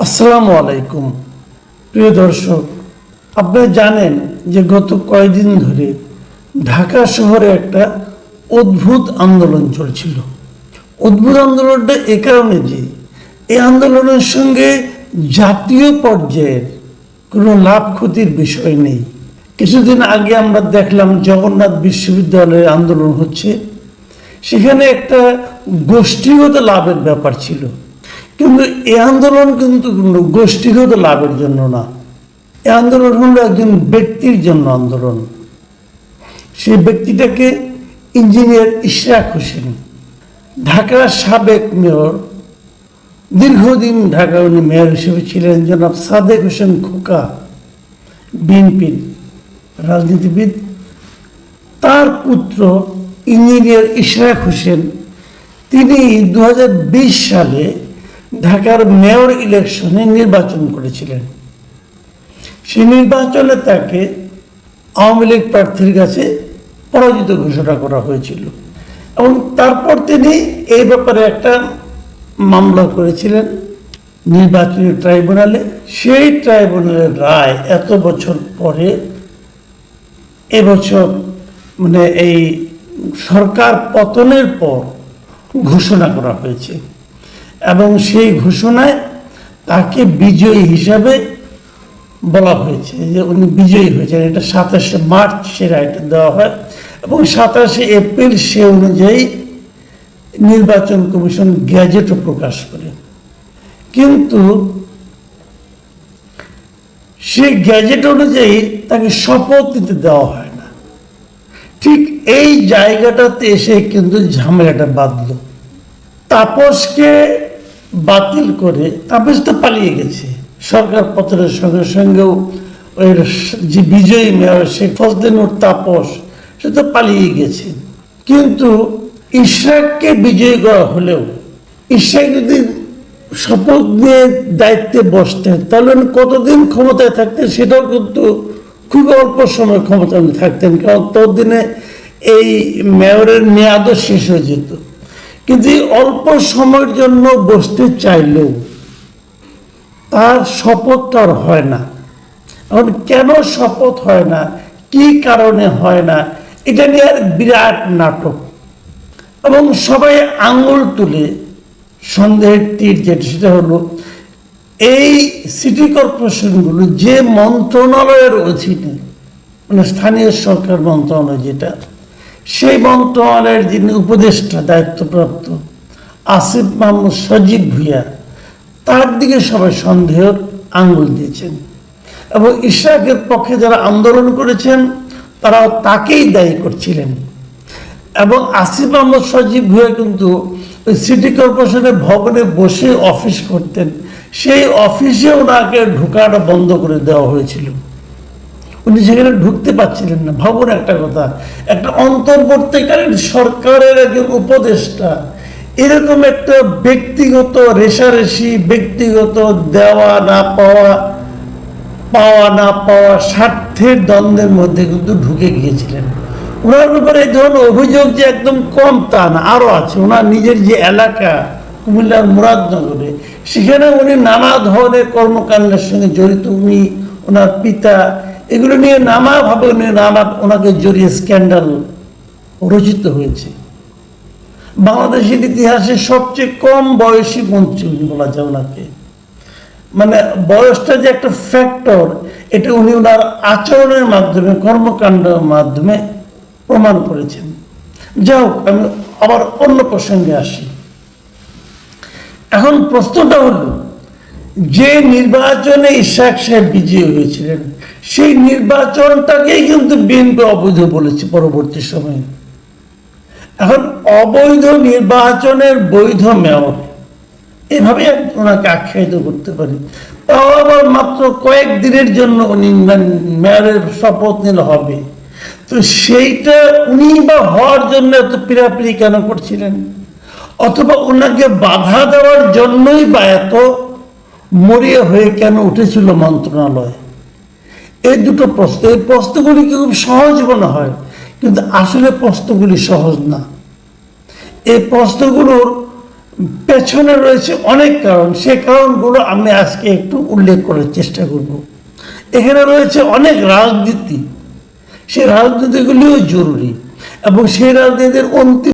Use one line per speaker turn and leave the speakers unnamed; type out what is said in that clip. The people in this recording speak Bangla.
আসসালামু আলাইকুম। প্রিয় দর্শক আপনারা জানেন যে গত কয়েকদিন ধরে ঢাকা শহরে একটা অদ্ভুত আন্দোলন চলছিল। অদ্ভুত আন্দোলনটা এ কারণে যে, এই আন্দোলনের সঙ্গে জাতীয় পর্যায়ের কোনো লাভ ক্ষতির বিষয় নেই। কিছুদিন আগে আমরা দেখলাম জগন্নাথ বিশ্ববিদ্যালয়ের আন্দোলন হচ্ছে। সেখানে একটা গোষ্ঠীগত লাভের ব্যাপার ছিল। কিন্তু এই আন্দোলন কিন্তু কোনো গোষ্ঠীগত লাভের জন্য না। এই আন্দোলন হলো একজন ব্যক্তির জন্য আন্দোলন। সেই ব্যক্তিটাকে ইঞ্জিনিয়ার ইশরাক হোসেন, ঢাকার সাবেক মেয়র, দীর্ঘদিন ঢাকা উনি মেয়র হিসেবে ছিলেন জনাব সাদেক হোসেন খোকা, বিএনপির রাজনীতিবিদ। তার পুত্র ইঞ্জিনিয়ার ইশরাক হোসেন, তিনি দু হাজার বিশ সালে ঢাকার মেয়র ইলেকশনে নির্বাচন করেছিলেন। সেই নির্বাচনে তাকে আওয়ামী লীগ প্রার্থীর কাছে পরাজিত ঘোষণা করা হয়েছিল। এবং তারপর তিনি এই ব্যাপারে একটা মামলা করেছিলেন নির্বাচনী ট্রাইব্যুনালে। সেই ট্রাইব্যুনালের রায় এত বছর পরে, এবছর মানে এই সরকার পতনের পর ঘোষণা করা হয়েছে। এবং সেই ঘোষণায় তাকে বিজয়ী হিসাবে বলা হয়েছে, যে উনি বিজয়ী হয়েছেন। এটা সাতাশে মার্চ সে রায়টা দেওয়া হয় এবং সাতাশে এপ্রিল সে অনুযায়ী নির্বাচন কমিশন গ্যাজেটও প্রকাশ করে। কিন্তু সেই গ্যাজেট অনুযায়ী তাকে শপথ নিতে দেওয়া হয় না। ঠিক এই জায়গাটাতে এসে কিন্তু ঝামেলাটা বাঁধল। তাপসকে বাতিল করে তাপস তো পালিয়ে গেছে। সরকার পত্রের সঙ্গে সঙ্গেও ওই যে বিজয়ী মেয়র শেখ ফজদিনুর তাপস, সে তো পালিয়ে গেছে। কিন্তু ইশরাককে বিজয়ী করা হলেও ইশরাক যদি শপথ নিয়ে দায়িত্বে বসতেন, তাহলে উনি কতদিন ক্ষমতায় থাকতেন সেটাও কিন্তু খুব অল্প সময় ক্ষমতা থাকতেন, কারণ ততদিনে এই মেয়রের মেয়াদও শেষ হয়ে যেত। কিন্তু অল্প সময়ের জন্য বসতে চাইলেও তার শপথটা হয় না। এখন কেন শপথ হয় না? কি কারণে হয় না? এটা নিয়ে আর বিরাট নাটক। এবং সবাই আঙুল তুলে সন্দেহের তীর যেটা, সেটা হলো এই সিটি কর্পোরেশনগুলো যে মন্ত্রণালয়ের অধীনে মানে স্থানীয় সরকার মন্ত্রণালয় যেটা সেই মন্ত্রণালয়ের যিনি উপদেষ্টা, দায়িত্বপ্রাপ্ত আসিফ মাহমুদ সজীব ভুইয়া, তার দিকে সবাই সন্দেহের আঙ্গুল দিয়েছেন এবং ইশরাকের পক্ষে যারা আন্দোলন করেছেন, তারাও তাকেই দায়ী করছিলেন। এবং আসিফ আহমদ সজীব ভুয়া কিন্তু ওই সিটি কর্পোরেশনের ভবনে বসে অফিস করতেন। সেই অফিসে ওনাকে ঢোকাটা বন্ধ করে দেওয়া হয়েছিল। উনি সেখানে ঢুকতে পারছিলেন না। ভাবুন একটা কথা, একটা অন্তর্বর্তীকালীন সরকারের একজন উপদেষ্টা এরকম একটা ব্যক্তিগত রেশারেশি, ব্যক্তিগত দেওয়া না পাওয়া পাওয়া না পাওয়া স্বার্থের দ্বন্দ্বের মধ্যে কিন্তু ঢুকে গিয়েছিলেন। ওনার ব্যাপারে এই ধরনের অভিযোগ যে একদম কম তা না, আরও আছে। ওনার নিজের যে এলাকা, কুমিল্লার মুরাদনগরে, সেখানে উনি নানা ধরনের কর্মকাণ্ডের সঙ্গে জড়িত। উনি ওনার পিতা এগুলো নিয়ে নানাভাবে নানা ওনাকে জড়িয়ে স্ক্যান্ডাল রচিত হয়েছে। বাংলাদেশের ইতিহাসে সবচেয়ে কম বয়সী মন্ত্রী বলা যায় ওনাকে। মানে বয়সটা যে একটা ফ্যাক্টর এটা উনি ওনার আচরণের মাধ্যমে, কর্মকাণ্ডের মাধ্যমে প্রমাণ করেছেন। যাই হোক, আমি আবার অন্য প্রসঙ্গে আসি। এখন প্রশ্নটা হলো যে নির্বাচনে ইশাক সাহেব বিজয়ী হয়েছিলেন, সেই নির্বাচনটাকেই কিন্তু বিএনপি অবৈধ বলেছে পরবর্তী সময়ে। এখন অবৈধ নির্বাচনের বৈধ মেয়র, এভাবে ওনাকে আখ্যায়িত করতে পারি। তাও আবার মাত্র কয়েক দিনের জন্য উনি মেয়রের শপথ নিলে হবে। তো সেইটা উনি বা হওয়ার জন্য এত পিড়াপিড়ি কেন করছিলেন? অথবা ওনাকে বাধা দেওয়ার জন্যই বা এত মরিয়া হয়ে কেন উঠেছিল মন্ত্রণালয়? এই দুটো প্রশ্ন, এই প্রশ্নগুলি খুব সহজ মনে হয়? কিন্তু আসলে প্রশ্নগুলি সহজ না। এই প্রশ্নগুলোর পেছনে রয়েছে অনেক কারণ। সে কারণগুলো আমি আজকে একটু উল্লেখ করার চেষ্টা করব। এখানে রয়েছে অনেক রাজনীতি। সেই রাজনীতিগুলিও জরুরি এবং সেই রাজনীতির অন্তিম